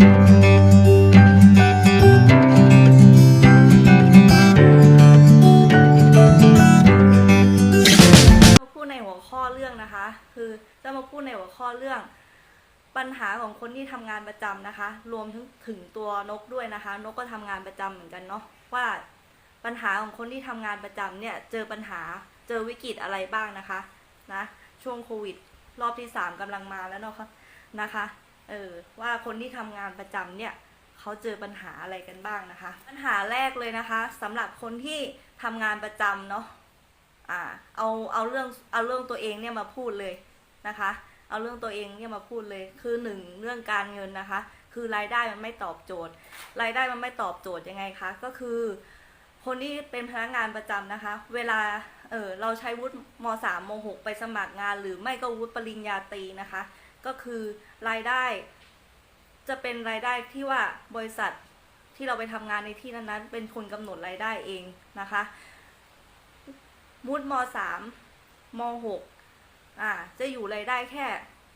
พูดในหัวข้อเรื่องนะคะ คือจะมาพูดในหัวข้อเรื่อง ปัญหาของคนที่ทำงานประจำนะคะ รวมถึงถึงตัวนกด้วยนะคะ นกก็ทำงานประจำเหมือนกันเนาะว่าปัญหาของคนที่ทำงานประจำเนี่ยเจอปัญหาเจอวิกฤตอะไรบ้างนะคะนะช่วงโควิด รอบที่สามกำลังมาแล้วเนาะนะคะ เออว่าคนที่ทำงานประจำเนี่ยเขาเจอปัญหาอะไรกันบ้างนะคะ ปัญหาแรกเลยนะคะสำหรับคนที่ทำงานประจำเนาะอ่าเอาเอาเรื่องเอาเรื่องตัวเองเนี่ยมาพูดเลยนะคะ เอาเรื่องตัวเองเนี่ยมาพูดเลยคือหนึ่งเรื่องการเงินนะคะ คือรายได้มันไม่ตอบโจทย์ รายได้มันไม่ตอบโจทย์ยังไงคะก็คือ คนที่เป็นพนักงานประจำนะคะ เวลาเออเราใช้วุฒิมสามมหกไปสมัครงานหรือไม่ก็วุฒิปริญญาตรีนะคะ ก็คือรายได้ จะเป็นรายได้ที่ว่าบริษัทที่เราไปทำงานในที่นั้นๆ เป็นคนกำหนดรายได้เองนะคะวุฒิมสามมหกอ่าจะอยู่รายได้แค่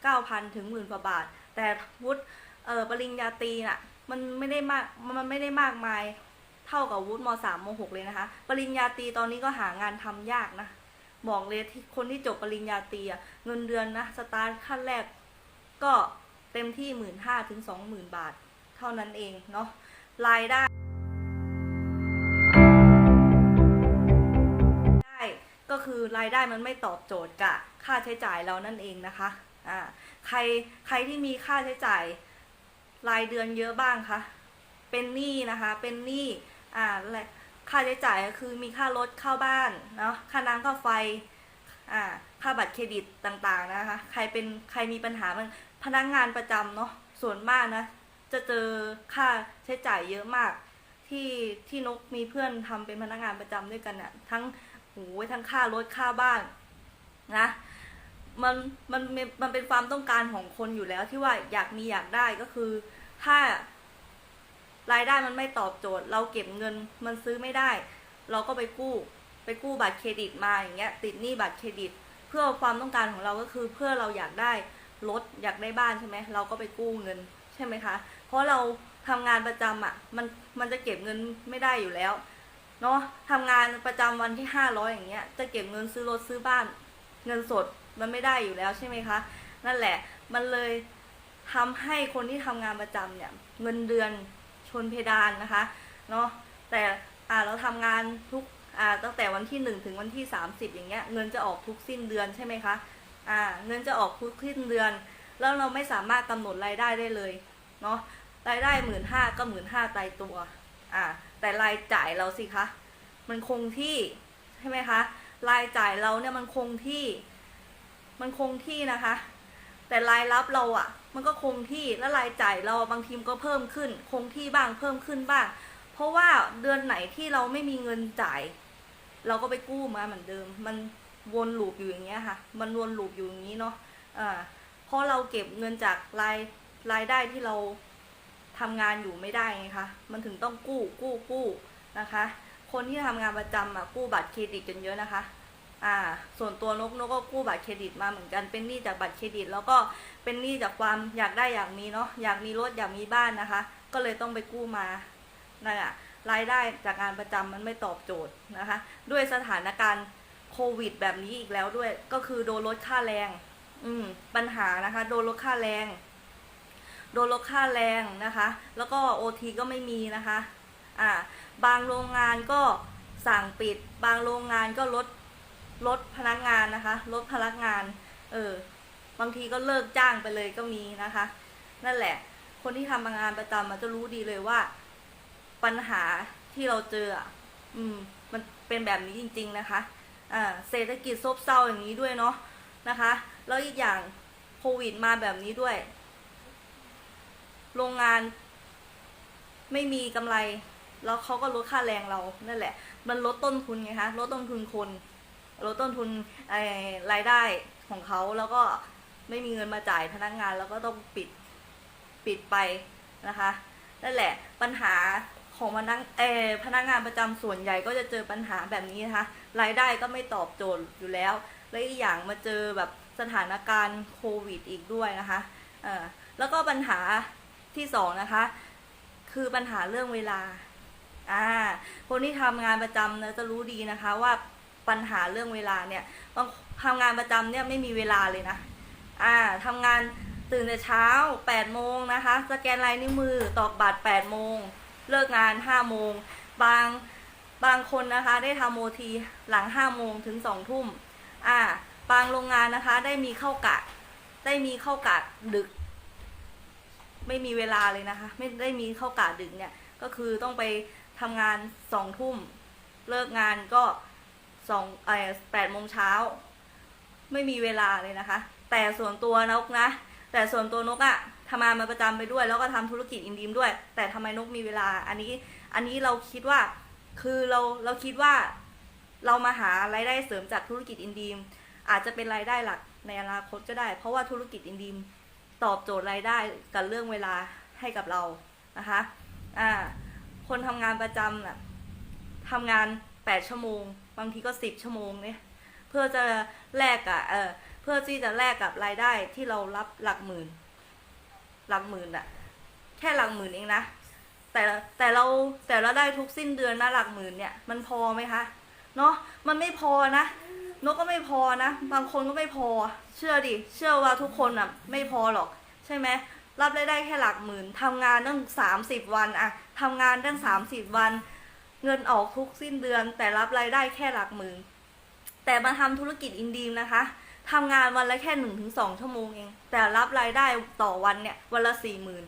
เก้าพันถึงหมื่นกว่าบาท แต่วุฒิเออปริญญาตรีน่ะมันไม่ได้มากมันไม่ได้มากมายเท่ากับวุฒิมสามมหกเลยนะคะ ปริญญาตรีตอนนี้ก็หางานทำยากนะบอกเลยที่คนที่จบปริญญาตรีอะเงินเดือนนะ สตาร์ทขั้นแรก ก็เต็มที่หมื่นห้าถึงสองหมื่นบาท เท่านั้นเองเนาะรายได้ได้ก็คือรายได้มันไม่ตอบโจทย์กับค่าใช้จ่ายเรานั่นเองนะคะอ่าใครใครที่มีค่าใช้จ่ายรายเดือนเยอะบ้างคะเป็นหนี้นะคะ เป็นหนี้อ่าและค่าใช้จ่ายก็คือมีค่ารถเข้าบ้านเนาะค่าน้ำค่าไฟอ่า ค่าบัตรเครดิตต่างๆนะคะ ใครเป็นใครมีปัญหามันพนักงานประจำเนาะส่วนมากนะ จะเจอค่าใช้จ่ายเยอะมาก ที่ที่นกมีเพื่อนทำเป็นพนักงานประจำด้วยกันอะทั้งโอ้ยทั้งค่ารถค่าบ้านนะมันมันมันเป็นความต้องการของคนอยู่แล้วที่ว่าอยากมีอยากได้ก็คือ ถ้ารายได้มันไม่ตอบโจทย์ เราเก็บเงินมันซื้อไม่ได้ เราก็ไปกู้ ไปกู้บัตรเครดิตมาอย่างเงี้ย ติดหนี้บัตรเครดิต พื่อความต้องการของเราก็คือเพื่อเราอยากได้รถอยากได้บ้านใช่ไหมเราก็ไปกู้เงินใช่ไหมคะ เพราะเราทำงานประจำอะมันมันจะเก็บเงินไม่ได้อยู่แล้วเนาะทำงานประจำวันที่ห้าร้อยอย่างเงี้ยจะเก็บเงินซื้อรถซื้อบ้าน เงินสดมันไม่ได้อยู่แล้วใช่ไหมคะนั่นแหละมันเลยทำให้คนที่ทำงานประจำเนี่ยเงินเดือนชนเพดานนะคะเนาะแต่อ่าเราทำงานทุก อ่าตั้งแต่วันที่หนึ่งถึงวันที่สามสิบอย่างเงี้ยเงินจะออกทุกสิ้นเดือนใช่ไหมคะอ่าเงินจะออกทุกสิ้นเดือน แล้วเราไม่สามารถกำหนดรายได้ได้เลยเนาะรายได้หมื่นห้าก็หมื่นห้าตายตัวอ่าแต่รายจ่ายเราสิคะมันคงที่ใช่ไหมคะรายจ่ายเราเนี่ยมันคงที่ มันคงที่นะคะ แต่รายรับเราอะ่ะ มันก็คงที่แล้วรายจ่ายเราบางทีมก็เพิ่มขึ้น คงที่บ้างเพิ่มขึ้นบ้าง เพราะว่าเดือนไหนที่เราไม่มีเงินจ่าย เราก็ไปกู้มาเหมือนเดิม มันวนลูปอยู่อย่างเงี้ยค่ะ มันวนลูปอยู่อย่างนี้เนาะอ่าเพราะเราเก็บเงินจากรายรายได้ที่เราทำงานอยู่ไม่ได้ไงคะ มันถึงต้องกู้กู้กู้นะคะ คนที่ทำงานประจำอะกู้บัตรเครดิตกันเยอะนะคะ อ่า ส่วนตัวนกนกก็กู้บัตรเครดิตมาเหมือนกัน เป็นหนี้จากบัตรเครดิต แล้วก็เป็นหนี้จากความอยากได้อยากมีเนาะ อยากมีรถอยากมีบ้านนะคะ ก็เลยต้องไปกู้มานั่นอะ รายได้จากงานประจำมันไม่ตอบโจทย์นะคะ ด้วยสถานการณ์โควิดแบบนี้อีกแล้วด้วย ก็คือโดนลดค่าแรง อืมปัญหานะคะ โดนลดค่าแรง โดนลดค่าแรงนะคะ แล้วก็โอทีก็ไม่มีนะคะ อ่า บางโรงงานก็สั่งปิด บางโรงงานก็ลดลดพนักงานนะคะ ลดพนักงาน เออ บางทีก็เลิกจ้างไปเลยก็มีนะคะ นั่นแหละ คนที่ทำงานประจำมันจะรู้ดีเลยว่า ปัญหาที่เราเจออืม มันเป็นแบบนี้จริง ๆนะคะ อ่า เศรษฐกิจซบเซาอย่างนี้ด้วยเนาะนะคะ แล้วอีกอย่างโควิดมาแบบนี้ด้วย โรงงานไม่มีกำไร แล้วเขาก็ลดค่าแรงเรา นั่นแหละ มันลดต้นทุนไงคะ ลดต้นทุนคน ลดต้นทุนรายได้ของเขา แล้วก็ไม่มีเงินมาจ่ายพนักงาน แล้วก็ต้องปิด ปิดไปนะคะ นั่นแหละ ปัญหา ของพนักเออพนักงานประจำส่วนใหญ่ก็จะเจอปัญหาแบบนี้นะคะรายได้ก็ไม่ตอบโจทย์อยู่แล้ว และอีกอย่างมาเจอแบบสถานการณ์โควิดอีกด้วยนะคะเออแล้วก็ปัญหาที่สองนะคะ คือปัญหาเรื่องเวลาอ่าคนที่ทำงานประจำนะจะรู้ดีนะคะว่าปัญหาเรื่องเวลาเนี่ยบางทำงานประจำเนี่ยไม่มีเวลาเลยนะอ่าทำงานตื่นแต่เช้า8โมงนะคะ สแกนลายนิ้วมือตอกบัตร8โมง เลิกงาน5โมงบางบางคนนะคะได้ทำโมทีหลัง5โมงถึง2ทุ่มอ่าบางโรงงานนะคะได้มีเข้ากะได้มีเข้ากะดึก ไม่มีเวลาเลยนะคะ ไม่ได้มีเข้ากะดึกเนี่ยก็คือต้องไปทำงานสองทุ่มเลิกงานก็สองเออแปดโมงเช้าไม่มีเวลาเลยนะคะ แต่ส่วนตัวนกนะ แต่ส่วนตัวนกอะ ทำงานมาประจำไปด้วย แล้วก็ทำธุรกิจอินดีมด้วย แต่ทำไมนกมีเวลา อันนี้อันนี้เราคิดว่าคือเราเราคิดว่าเรามาหารายได้เสริมจากธุรกิจอินดีม อาจจะเป็นรายได้หลักในอนาคตก็ได้ เพราะว่าธุรกิจอินดีมตอบโจทย์รายได้กับเรื่องเวลาให้กับเรานะคะอ่าคนทำงานประจำน่ะทำงานแปดชั่วโมง บางทีก็สิบชั่วโมงเนี่ยเพื่อจะแลกกับเออเพื่อที่จะแลกกับรายได้ที่เรารับหลักหมื่น หลักหมื่นอะแค่หลักหมื่นเองนะแต่แต่เราแต่เราได้ทุกสิ้นเดือนนะหลักหมื่นเนี่ยมันพอไหมคะเนาะมันไม่พอนะนกก็ไม่พอนะ บางคนก็ไม่พอ เชื่อดิ เชื่อว่าทุกคนอะ ไม่พอหรอก ใช่ไหมรับรายได้แค่หลักหมื่นทำงานตั้งสามสิบวันอะทำงานตั้งสามสิบวัน เงินออกทุกสิ้นเดือน แต่รับรายได้แค่หลักหมื่นแต่มาทำธุรกิจอินดีมนะคะ ทำงานวันละแค่หนึ่งถึงสองชั่วโมงเอง แต่รับรายได้ต่อวันเนี่ยวันละสี่หมื่น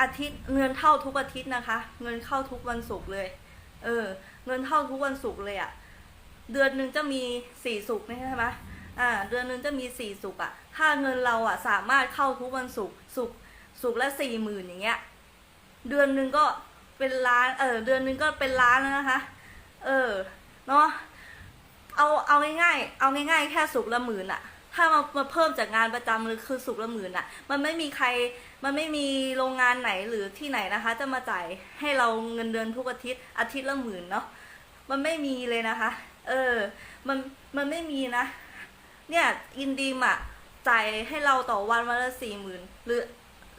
อาทิตย์เงินเข้าทุกอาทิตย์นะคะ เงินเข้าทุกวันศุกร์เลย เออ เงินเข้าทุกวันศุกร์เลยอะเดือนหนึ่งจะมีสี่ศุกร์ใช่ไหมอ่า เดือนหนึ่งจะมีสี่ศุกร์อะถ้าเงินเราอะสามารถเข้าทุกวันศุกร์ศุกร์ศุกร์ละสี่หมื่นอย่างเงี้ย เดือนหนึ่งก็เป็นล้าน เออ เดือนหนึ่งก็เป็นล้านแล้วนะคะ เออ เนาะ เอาเอาง่ายๆ เอาง่ายๆ แค่สุกละหมื่นอะถ้ามามาเพิ่มจากงานประจำเลยคือสุกละหมื่นอะมันไม่มีใครมันไม่มีโรงงานไหนหรือที่ไหนนะคะ จะมาจ่ายให้เราเงินเดือนทุกอาทิตย์อาทิตย์ละหมื่นเนาะมันไม่มีเลยนะคะ เออ มันมันไม่มีนะ เนี่ยอินดีมอะจ่ายให้เราต่อวันวันละสี่หมื่นหรือ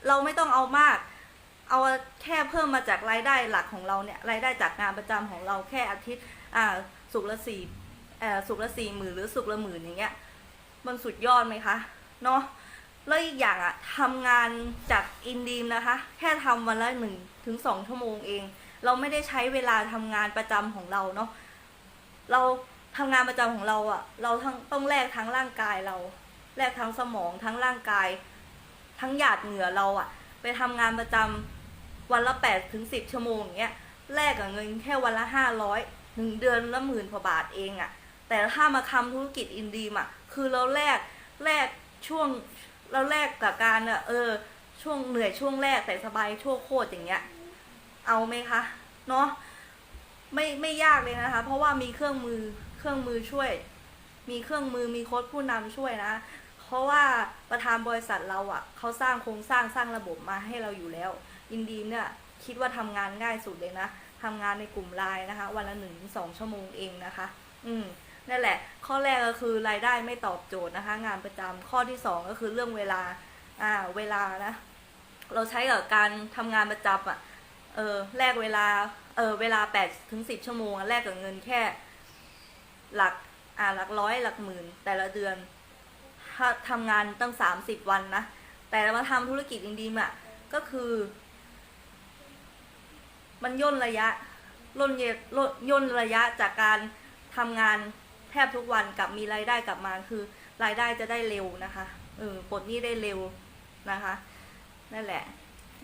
เราไม่ต้องเอามาก เอาแค่เพิ่มมาจากรายได้หลักของเราเนี่ยรายได้จากงานประจำของเราแค่อาทิตย์ อ่าสุกละสี่ สุกละสี่หมื่นหรือสุกละหมื่นอย่างเงี้ย มันสุดยอดไหมคะ เนาะแล้วอีกอย่างอะทำงานจากอินดีมนะคะ แค่ทำวันละหนึ่งถึงสองชั่วโมงเอง เราไม่ได้ใช้เวลาทำงานประจำของเราเนาะเราทำงานประจำของเราอะเราทั้งต้องแลกทั้งร่างกายเราแลกทั้งสมองทั้งร่างกาย ทั้งหยาดเหงื่อเราอะไปทำงานประจำวันละแปดถึงสิบชั่วโมงอย่างเงี้ยแลกกับเงินแค่วันละห้าร้อยหนึ่งเดือนละหมื่นกว่าบาทเองอะ แต่ถ้ามาทำธุรกิจอินดีมอะคือเราแลกแลกช่วงเราแลกกับการอะเออ ช่วงเหนื่อยช่วงแรกแต่สบายช่วงโคตรอย่างเงี้ย เอาไหมคะเนาะไม่ไม่ยากเลยนะคะ เพราะว่ามีเครื่องมือเครื่องมือช่วย มีเครื่องมือมีโค้ดผู้นำช่วยนะ เพราะว่าประธานบริษัทเราอะ่ะเขาสร้างโครงสร้างสร้างระบบมาให้เราอยู่แล้ว อินดีเนี่ยคิดว่าทำงานง่ายสุดเลยนะทำงานในกลุ่มไลน์นะคะ วันละหนึ่งสองชั่วโมงเองนะคะ อืม นั่นแหละ ข้อแรกก็คือรายได้ไม่ตอบโจทย์นะคะ งานประจำข้อที่สองก็คือเรื่องเวลาอ่าเวลานะเราใช้กับการทำงานประจำอะเออแลกเวลาเออเวลาแปดถึงสิบชั่วโมงแลกกับเงินแค่ หลักอ่าหลักร้อยหลักหมื่น แต่ละเดือนถ้าทำงานตั้งสามสิบวันนะแต่มาทำธุรกิจอินดีมอะก็คือ มันย่นระยะล่นเยล่นย่นระยะจากการทำงาน แทบทุกวันกับมีรายได้กลับมาคือ รายได้จะได้เร็วนะคะเออปลดหนี้ได้เร็วนะคะ นั่นแหละ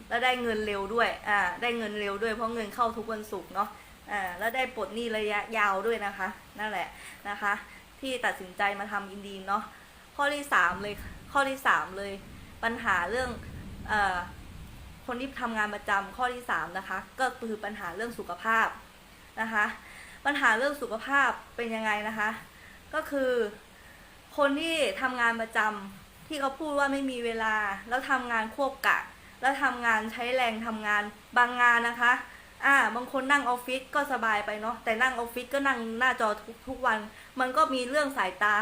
แล้วได้เงินเร็วด้วยอ่าได้เงินเร็วด้วยเพราะเงินเข้าทุกวันศุกร์เนาะอ่าแล้วได้ปลดหนี้ระยะยาวด้วยนะคะ นั่นแหละนะคะ ที่ตัดสินใจมาทำอินดีเนาะข้อที่สามเลยข้อที่สามเลยปัญหาเรื่องเอ่อคนที่ทำงานประจำข้อที่สามนะคะ ก็คือปัญหาเรื่องสุขภาพนะคะ ปัญหาเรื่องสุขภาพเป็นยังไงนะคะ ก็คือคนที่ทำงานประจำที่เขาพูดว่าไม่มีเวลา แล้วทำงานควบกะ แล้วทำงานใช้แรงทำงานบางงานนะคะอ่าบางคนนั่งออฟฟิศก็สบายไปเนาะแต่นั่งออฟฟิศก็นั่งหน้าจอทุกทุกวัน มันก็มีเรื่องสายตา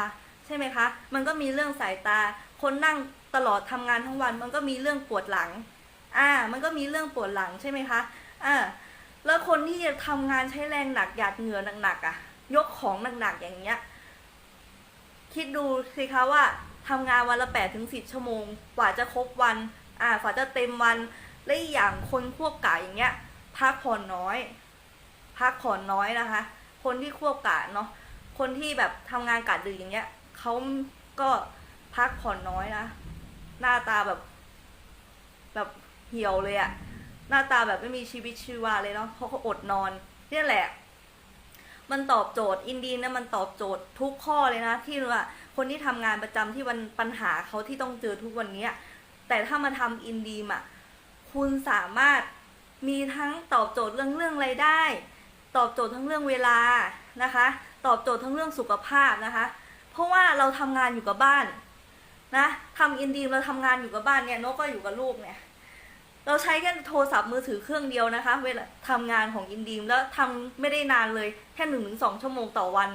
ใช่ไหมคะ มันก็มีเรื่องสายตา คนนั่งตลอดทำงานทั้งวัน มันก็มีเรื่องปวดหลังอ่ามันก็มีเรื่องปวดหลังใช่ไหมคะอ่า แล้วคนที่จะทำงานใช้แรงหนักหยาดเหงื่อหนักๆอะ ยกของหนักๆอย่างเงี้ย คิดดูสิคะว่าทำงานวันละแปดถึงสิบชั่วโมง กว่าจะครบวัน อ่ากว่าจะเต็มวันและอีกอย่างคนควบกะอย่างเงี้ย พักผ่อนน้อย พักผ่อนน้อยนะคะ คนที่ควบกะเนาะคนที่แบบทำงานกะดึกอย่างเงี้ยเขาก็พักผ่อนน้อยนะหน้าตาแบบ แบบเหี่ยวเลยอะ หน้าตาแบบไม่มีชีวิตชีวาเลยเนาะเพราะเขาอดนอนนี่แหละ มันตอบโจทย์อินดีนะมันตอบโจทย์ทุกข้อเลยนะ ที่ว่าคนที่ทำงานประจำที่วันปัญหาเขาที่ต้องเจอทุกวันเนี้ยแต่ถ้ามาทำอินดีมอะคุณสามารถมีทั้งตอบโจทย์เรื่องเรื่องไรายได้ ตอบโจทย์ทั้งเรื่องเวลานะคะ ตอบโจทย์ทั้งเรื่องสุขภาพนะคะ เพราะว่าเราทำงานอยู่กับบ้านนะทำอินดีมเราทำงานอยู่กับบ้านเนี่ยนกก็อยู่กับลูกเนี่ย เราใช้แค่โทรศัพท์มือถือเครื่องเดียวนะคะ เวลาทำงานของอินดีมแล้วทำไม่ได้นานเลยแค่หนึ่งถึงสองชั่วโมงต่อวัน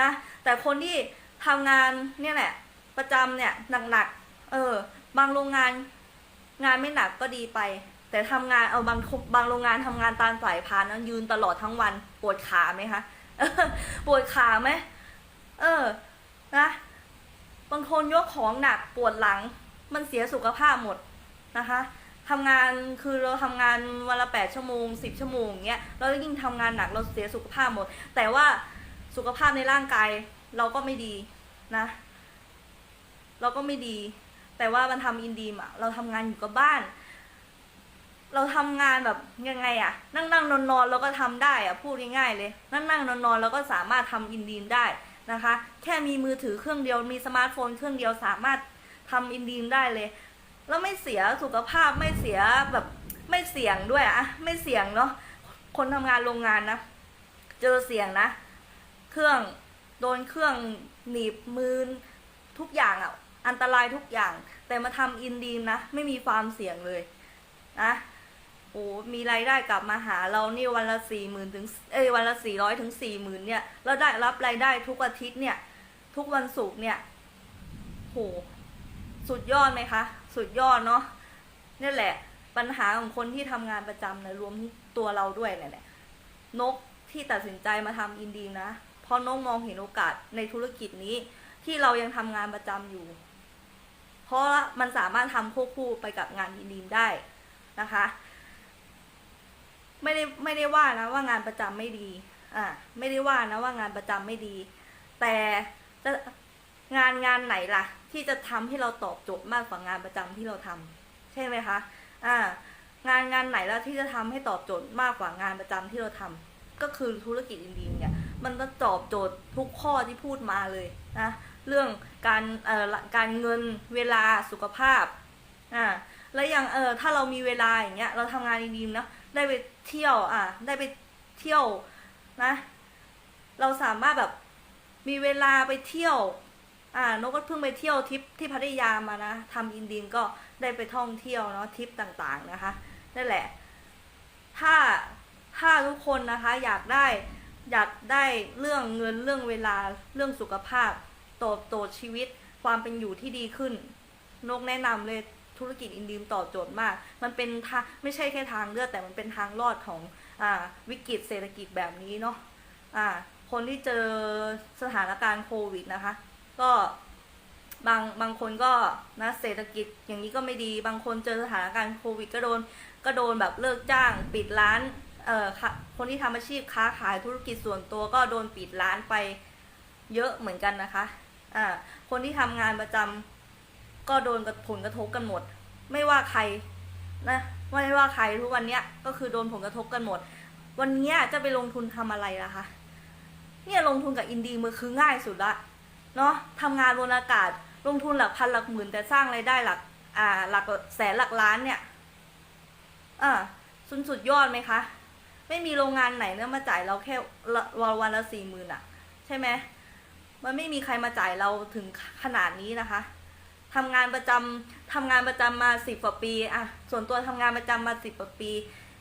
นะแต่คนที่ทำงานเนี่ยแหละประจำเนี่ยหนักๆเออบางโรงงานงานไม่หนักก็ดีไป แต่ทำงานเอาบางบางโรงงานทำงานตามสายพานนะยืนตลอดทั้งวันปวดขาไหมคะปวดขาไหมเออนะบางคนยกของหนักปวดหลัง มันเสียสุขภาพหมดนะคะ ทำงานคือเราทำงานวันละแปดชั่วโมงสิบชั่วโมงเงี้ยเรายิ่งทำงานหนักเราเสียสุขภาพหมด แต่ว่าสุขภาพในร่างกายเราก็ไม่ดีนะ เราก็ไม่ดี แต่ว่ามันทำอินดีมอะเราทำงานอยู่กับบ้าน เราทำงานแบบยังไงอะนั่งนั่งนอนนอนเราก็ทำได้อะพูดง่ายๆเลย นั่งนั่งนอนนอนเราก็สามารถทำอินดีมได้นะคะ แค่มีมือถือเครื่องเดียวมีสมาร์ทโฟนเครื่องเดียวสามารถทำอินดีมได้เลย แล้วไม่เสียสุขภาพไม่เสียแบบไม่เสี่ยงด้วยอะไม่เสี่ยงเนาะคนทำงานโรงงานนะเจอเสี่ยงนะ เครื่องโดนเครื่องหนีบมือทุกอย่างอะอันตรายทุกอย่าง แต่มาทำอินดีมนะไม่มีความเสี่ยงเลยนะโอ้มีรายได้กลับมาหาเรานี่วันละสี่หมื่นถึงเอ้ยวันละสี่ร้อยถึงสี่หมื่นเนี่ยเราได้รับรายได้ทุกอาทิตย์เนี่ย ทุกวันศุกร์เนี่ยโหสุดยอดไหมคะ สุดยอดเนาะนี่แหละ ปัญหาของคนที่ทำงานประจำนะรวมตัวเราด้วยเนี่ยแหละนกที่ตัดสินใจมาทำอินดีนะเพราะนกมองเห็นโอกาสในธุรกิจนี้ที่เรายังทำงานประจำอยู่ เพราะมันสามารถทำควบคู่ไปกับงานอินดีมได้นะคะ ไม่ได้ไม่ได้ว่านะว่างานประจำไม่ดีอ่าไม่ได้ว่านะว่างานประจำไม่ดี แต่จะงานงานไหนล่ะ ที่จะทำให้เราตอบโจทย์มากกว่างานประจำที่เราทำใช่ไหมคะอ่างานงานไหนแล่ะที่จะทำให้ตอบโจทย์มากกว่างานประจำที่เราทำก็คือธุรกิจอินดีเนี่ยมันจะตอบโจทย์ทุกข้อที่พูดมาเลยนะเรื่องการเอ่อการเงินเวลาสุขภาพอ่าแล้วอย่างเออถ้าเรามีเวลาอย่างเงี้ยเราทำงานดีๆนะได้ไปเที่ยวอ่าได้ไปเที่ยวนะ เราสามารถแบบมีเวลาไปเที่ยว อ่านกก็เพิ่งไปเที่ยวทริปที่พัทยามานะทำอินดีนก็ได้ไปท่องเที่ยวเนาะทริปต่างๆนะคะนั่นแหละ ถ้าถ้าทุกคนนะคะอยากได้อยากได้เรื่องเงินเรื่องเวลาเรื่องสุขภาพโตโตชีวิตความเป็นอยู่ที่ดีขึ้น นกแนะนำเลยธุรกิจอินดีมตอบโจทย์มาก มันเป็นทางไม่ใช่แค่ทางเลือกแต่มันเป็นทางรอดของอ่าวิกฤตเศรษฐกิจแบบนี้เนาะอ่าคนที่เจอสถานการณ์โควิดนะคะ ก็บางบางคนก็นะเศรษฐกิจอย่างนี้ก็ไม่ดีบางคนเจอสถานการณ์โควิดก็โดนก็โดนแบบเลิกจ้างปิดร้านเอ่อคนที่ทำอาชีพค้าขายธุรกิจส่วนตัวก็โดนปิดร้านไปเยอะเหมือนกันนะคะอ่าคนที่ทำงานประจำก็โดนผลกระทบกันหมด ไม่ว่าใครนะไม่ว่าใครทุกวันเนี้ยก็คือโดนผลกระทบกันหมด วันนี้จะไปลงทุนทำอะไรล่ะคะเนี่ยลงทุนกับอินดีมือคือง่ายสุดละ เนาะทำงานบนอากาศลงทุนหลักพันหลักหมื่นแต่สร้างไรายได้หลักอ่าหลักแสนหลักล้านเนี่ยอ่าสุดสุดยอดไหมคะ ไม่มีโรงงานไหนเนี่ยมาจ่ายเราแค่วันวันละสี่หมื่นอะใช่ไหมมันไม่มีใครมาจ่ายเราถึงขนาดนี้นะคะทำงานประจำทำงานประจำมาสิบกว่าปีอะส่วนตัวทำงานประจำมาสิบกว่าปี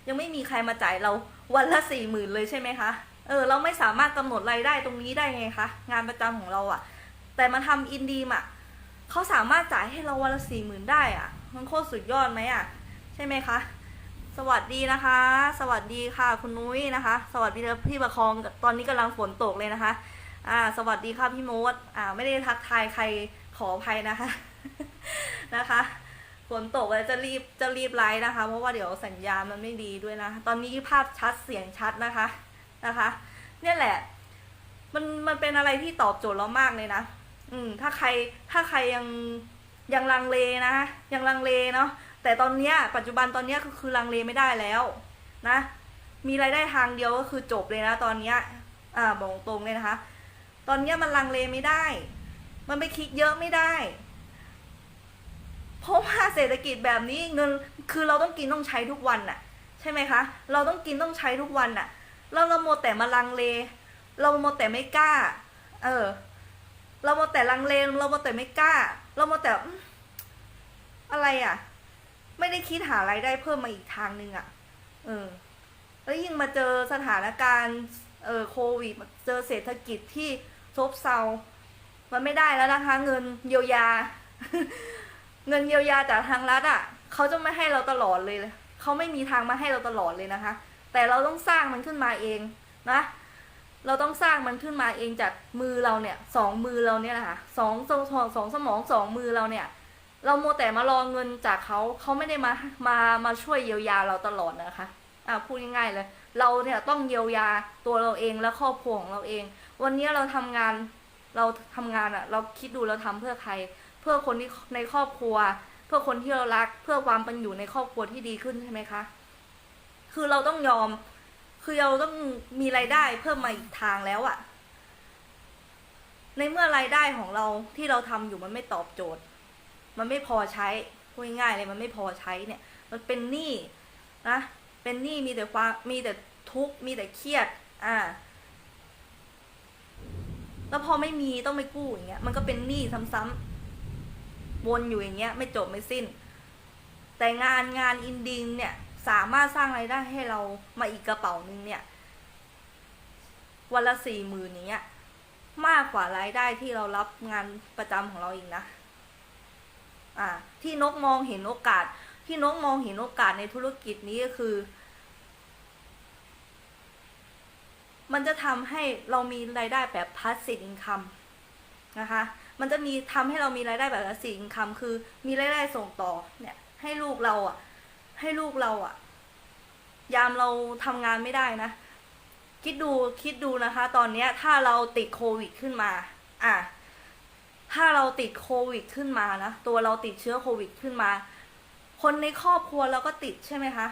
ยังไม่มีใครมาจ่ายเราวันละสี่หมื่นเลยใช่ไหมคะเออเราไม่สามารถกำหนดรายได้ตรงนี้ได้ไงคะงานประจำของเราอะ แต่มาทำอินดีมอะเขาสามารถจ่ายให้เราวันละสี่หมื่นได้อะ มันโคตรสุดยอดไหมอะ ใช่ไหมคะ สวัสดีนะคะ สวัสดีค่ะคุณนุ้ยนะคะ สวัสดีพี่ประคองตอนนี้กำลังฝนตกเลยนะคะอ่าสวัสดีค่ะพี่โมดอ่าไม่ได้ทักทายใครขออภัยนะคะนะคะฝนตกแล้วจะรีบจะรีบไลฟ์นะคะ เพราะว่าเดี๋ยวสัญญาณมันไม่ดีด้วยนะ ตอนนี้ภาพชัดเสียงชัดนะคะนะคะ เนี่ยแหละ มันมันเป็นอะไรที่ตอบโจทย์เรามากเลยนะ อืม ถ้าใครถ้าใครยังยังลังเลนะยังลังเลเนาะแต่ตอนเนี้ยปัจจุบันตอนเนี้ยก็คือลังเลไม่ได้แล้วนะ มีรายได้ทางเดียวก็คือจบเลยนะตอนเนี้ยอ่าบอกตรงเลยนะคะ ตอนเนี้ยมันลังเลไม่ได้ มันไปคิดเยอะไม่ได้เพราะว่าเศรษฐกิจแบบนี้เงินคือเราต้องกินต้องใช้ทุกวันน่ะ ใช่ไหมคะ เราต้องกินต้องใช้ทุกวันน่ะ เราเราโมแต่มาลังเล เราโมแต่ไม่กล้า เออ เราโมวแต่ลังเลเราโมวแต่ไม่กล้า เราโมวแต่อะไรอะ ไม่ได้คิดหารายได้เพิ่มมาอีกทางหนึ่งอะ เออ แล้วยิ่งมาเจอสถานการณ์เออโควิดเจอเศรษฐกิจที่ซบเซา มันไม่ได้แล้วนะคะ เงินเยียวยา เงินเยียวยาจากทางรัฐอะเขาจะไม่ให้เราตลอดเลยเขาไม่มีทางมาให้เราตลอดเลยนะคะ แต่เราต้องสร้างมันขึ้นมาเองนะ เราต้องสร้างมันขึ้นมาเองจากมือเราเนี่ยสองมือเราเนี่ยแหละค่ะสองสองสองสมองสองมือเราเนี่ย เราโมแต่มารอเงินจากเขาเขาไม่ได้มามามาช่วยเยียวยาเราตลอดนะคะอะพูดง่ายๆเลย เราเนี่ยต้องเยียวยาตัวเราเองและครอบครัวของเราเอง วันนี้เราทำงานเราทำงานอะเราคิดดูเราทำเพื่อใคร เพื่อคนที่ในครอบครัว เพื่อคนที่เรารัก เพื่อความเป็นอยู่ในครอบครัวที่ดีขึ้นใช่ไหมคะ คือเราต้องยอม คือเราต้องมีรายได้เพิ่มมาอีกทางแล้วอะในเมื่อรายได้ของเราที่เราทำอยู่มันไม่ตอบโจทย์ มันไม่พอใช้พูดง่ายๆเลยมันไม่พอใช้เนี่ย มันเป็นหนี้นะเป็นหนี้มีแต่ความมีแต่ทุกข์มีแต่เครียด อ่า แล้วพอไม่มีต้องไปกู้อย่างเงี้ย มันก็เป็นหนี้ซ้ำๆวนอยู่อย่างเงี้ย ไม่จบไม่สิ้น แต่งานงานอินดิงเนี่ย สามารถสร้างรายได้ให้เรามาอีกกระเป๋านึงเนี่ย วันละสี่หมื่นอย่างเงี้ย มากกว่ารายได้ที่เรารับงานประจำของเราอีกนะ อ่า ที่นกมองเห็นโอกาส ที่นกมองเห็นโอกาสในธุรกิจนี้ก็คือ มันจะทำให้เรามีรายได้แบบ passive income นะคะ มันจะมีทำให้เรามีรายได้แบบ passive income คือ มีรายได้ส่งต่อเนี่ย ให้ลูกเราอะ ให้ลูกเราอะยามเราทำงานไม่ได้นะ คิดดูคิดดูนะคะ ตอนเนี้ยถ้าเราติดโควิดขึ้นมา อะ ถ้าเราติดโควิดขึ้นมานะตัวเราติดเชื้อโควิดขึ้นมา คนในครอบครัวเราก็ติดใช่ไหมคะ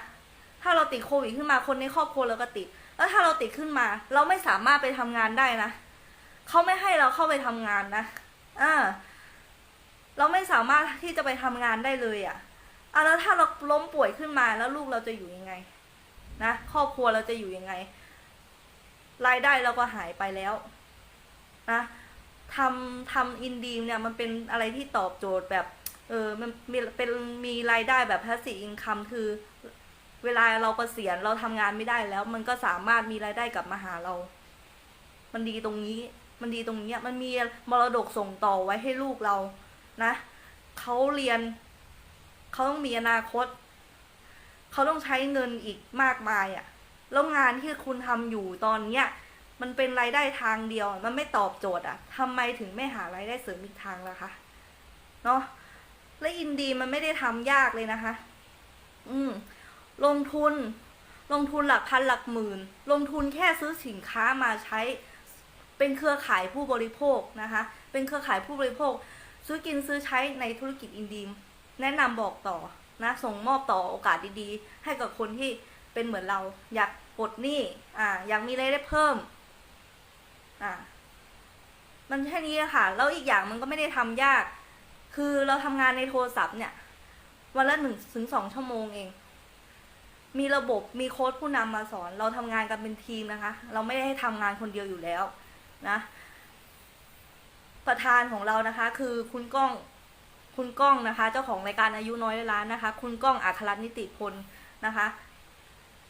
ถ้าเราติดโควิดขึ้นมาคนในครอบครัวเราก็ติด แล้วถ้าเราติดขึ้นมา เราไม่สามารถไปทำงานได้นะเขาไม่ให้เราเข้าไปทำงานนะอ่าเราไม่สามารถที่จะไปทำงานได้เลยอะ่ะ อะแล้วถ้าเราล้มป่วยขึ้นมาแล้วลูกเราจะอยู่ยังไง นะครอบครัวเราจะอยู่ยังไง รายได้เราก็หายไปแล้ว นะทำทำอินดีมเนี่ยมันเป็นอะไรที่ตอบโจทย์แบบ เออมันมีเป็นมีรายได้แบบ passive income คือ เวลาเราเกษียณเราทำงานไม่ได้แล้ว มันก็สามารถมีรายได้กลับมาหาเรา มันดีตรงนี้ มันดีตรงนี้อะมันมีมรดกส่งต่อไว้ให้ลูกเรา นะเขาเรียน เขาต้องมีอนาคต เขาต้องใช้เงินอีกมากมายอะ่ะ แล้วงานที่คุณทำอยู่ตอนเนี้ยมันเป็นรายได้ทางเดียว มันไม่ตอบโจทย์อะ่ะทำไมถึงไม่หารายได้เสริมอีกทางล่ะคะ เนาะและอินดีมันไม่ได้ทำยากเลยนะคะ อืม ลงทุน ลงทุนหลักพันหลักหมื่น ลงทุนแค่ซื้อสินค้ามาใช้ เป็นเครือข่ายผู้บริโภคนะคะ เป็นเครือข่ายผู้บริโภค ซื้อกินซื้อใช้ในธุรกิจอินดีม แนะนำบอกต่อนะ ส่งมอบต่อโอกาสดีๆ ให้กับคนที่เป็นเหมือนเรา อยากปลดหนี้อ่าอยากมีรายได้เพิ่มอ่ามันแค่นี้ค่ะแล้วอีกอย่างมันก็ไม่ได้ทำยาก คือเราทำงานในโทรศัพท์เนี่ย วันละหนึ่งถึงสองชั่วโมงเอง มีระบบมีโค้ดผู้นำมาสอน เราทำงานกันเป็นทีมนะคะ เราไม่ได้ให้ทำงานคนเดียวอยู่แล้วนะ ประธานของเรานะคะ คือคุณก้อง คุณก้องนะคะ เจ้าของรายการอายุน้อยล้านนะคะ คุณก้องอัครรัตน์นิติพลนะคะ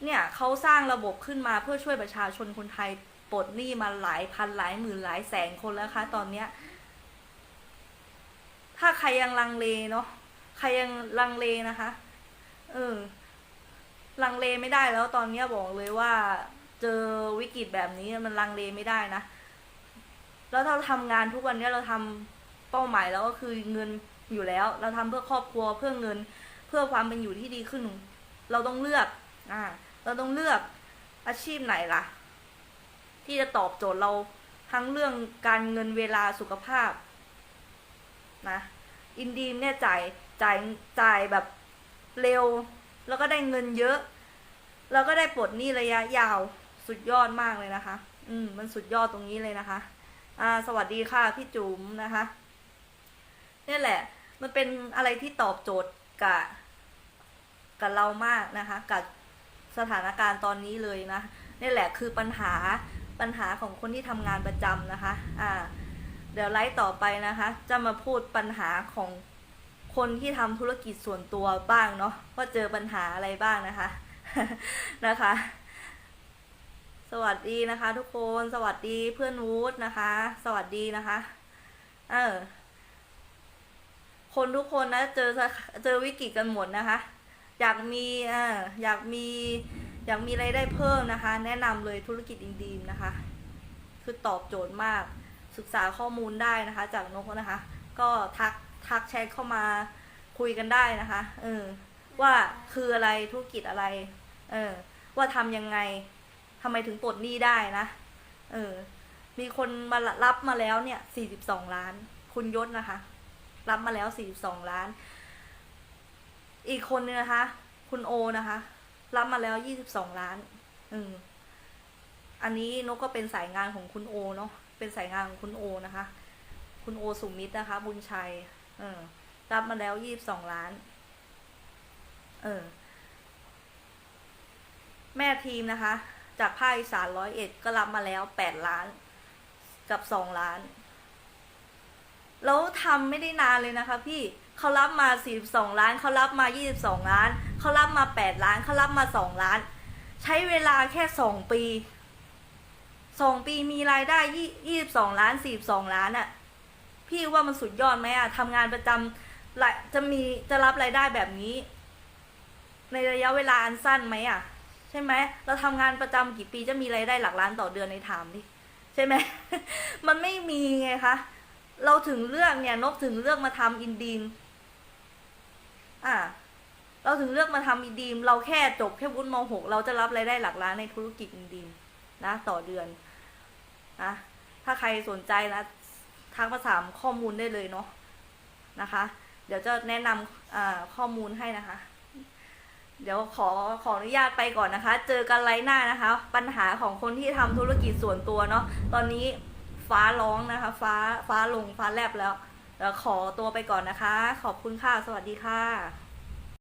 เนี่ยเขาสร้างระบบขึ้นมาเพื่อช่วยประชาชนคนไทยปลดหนี้มาหลายพันหลายหมื่นหลายแสนคนแล้วคะ ตอนเนี้ย ถ้าใครยังลังเลเนาะใครยังลังเลนะคะ เออ ลังเลไม่ได้แล้วตอนเนี้ยบอกเลยว่า เจอวิกฤตแบบนี้มันลังเลไม่ได้นะ แล้วเราทำงานทุกวันเนี้ยเราทำเป้าหมายแล้วก็คือเงิน อยู่แล้ว เราทำเพื่อครอบครัวเพื่อเงิน เพื่อความเป็นอยู่ที่ดีขึ้น เราต้องเลือกอ่าเราต้องเลือกอาชีพไหนล่ะ ที่จะตอบโจทย์เราทั้งเรื่องการเงินเวลาสุขภาพนะอินดีมเนี่ยจ่ายจ่ายจ่ายแบบเร็ว แล้วก็ได้เงินเยอะ แล้วก็ได้ปลดหนี้ระยะยาวสุดยอดมากเลยนะคะ อืม มันสุดยอดตรงนี้เลยนะคะ อ่า สวัสดีค่ะพี่จุ๋มนะคะนี่แหละ มันเป็นอะไรที่ตอบโจทย์กับกับเรามากนะคะ กับสถานการณ์ตอนนี้เลยนะนี่แหละคือปัญหาปัญหาของคนที่ทำงานประจำนะคะ อ่า เดี๋ยวไลฟ์ต่อไปนะคะ จะมาพูดปัญหาของคนที่ทำธุรกิจส่วนตัวบ้างเนาะว่าเจอปัญหาอะไรบ้างนะคะ นะคะ สวัสดีนะคะ ทุกคน สวัสดีเพื่อนวูดนะคะ สวัสดีนะคะ เออ คนทุกคนนะเจอเจอวิกฤตกันหมดนะคะ อยากมีเอออยากมีอยากมีไรายได้เพิ่มนะคะ แนะนำเลยธุรกิจอินดีมนะคะ คือตอบโจทย์มากศึกษาข้อมูลได้นะคะ จากนกนะคะ ก็ทักทักแชทเข้ามาคุยกันได้นะคะเออว่าคืออะไรธุรกิจอะไร เออ ว่าทำยังไงทำไมถึงปลดหนี้ได้นะเออ มีคนมารับมาแล้วเนี่ยสี่สิบสองล้าน คุณยศนะคะ รับมาแล้วสี่สิบสองล้าน อีกคนนึงนะคะ คุณโอนะคะ รับมาแล้วยี่สิบสองล้าน อืม อันนี้นกก็เป็นสายงานของคุณโอเนาะ เป็นสายงานของคุณโอนะคะ คุณโอสุมิตรนะคะ บุญชัย เออ รับมาแล้วยี่สิบสองล้าน เออ แม่ทีมนะคะ จากภาคอีสานร้อยเอ็ดก็รับมาแล้วแปดล้าน กับสองล้าน แล้วทำไม่ได้นานเลยนะคะ พี่เขารับมาสี่สองล้านเขารับมายี่สิบสองล้านเขารับมาแปดล้านเขารับมาสองล้าน ใช้เวลาแค่สองปีสองปีมีรายได้ยี่สิบสองล้านสี่สองล้านอะพี่ว่ามันสุดยอดไหมอะทำงานประจำจะมีจะรับรายได้แบบนี้ ในระยะเวลาอันสั้นไหมอะใช่ไหมเราทำงานประจำกี่ปีจะมีรายได้หลักล้านต่อเดือนในถามดิใช่ไหมมันไม่มีไงคะ เราถึงเลือกเนี่ยนกถึงเลือกมาทำอินดีมอ่า เราถึงเลือกมาทำอินดีม เราแค่จบแค่วุฒิมหกเราจะรับรายได้หลักล้านในธุรกิจอินดีมนะ ต่อเดือนนะถ้าใครสนใจนะทักมาถามข้อมูลได้เลยเนาะนะคะ เดี๋ยวจะแนะนำข้อมูลให้นะคะ เดี๋ยวขอขออนุญาตไปก่อนนะคะ เจอกันไลฟ์หน้านะคะ ปัญหาของคนที่ทำธุรกิจส่วนตัวเนาะตอนนี้ ฟ้าร้องนะคะ ฟ้าฟ้าลงฟ้าแลบแล้วขอตัวไปก่อนนะคะ ขอบคุณค่ะ สวัสดีค่ะ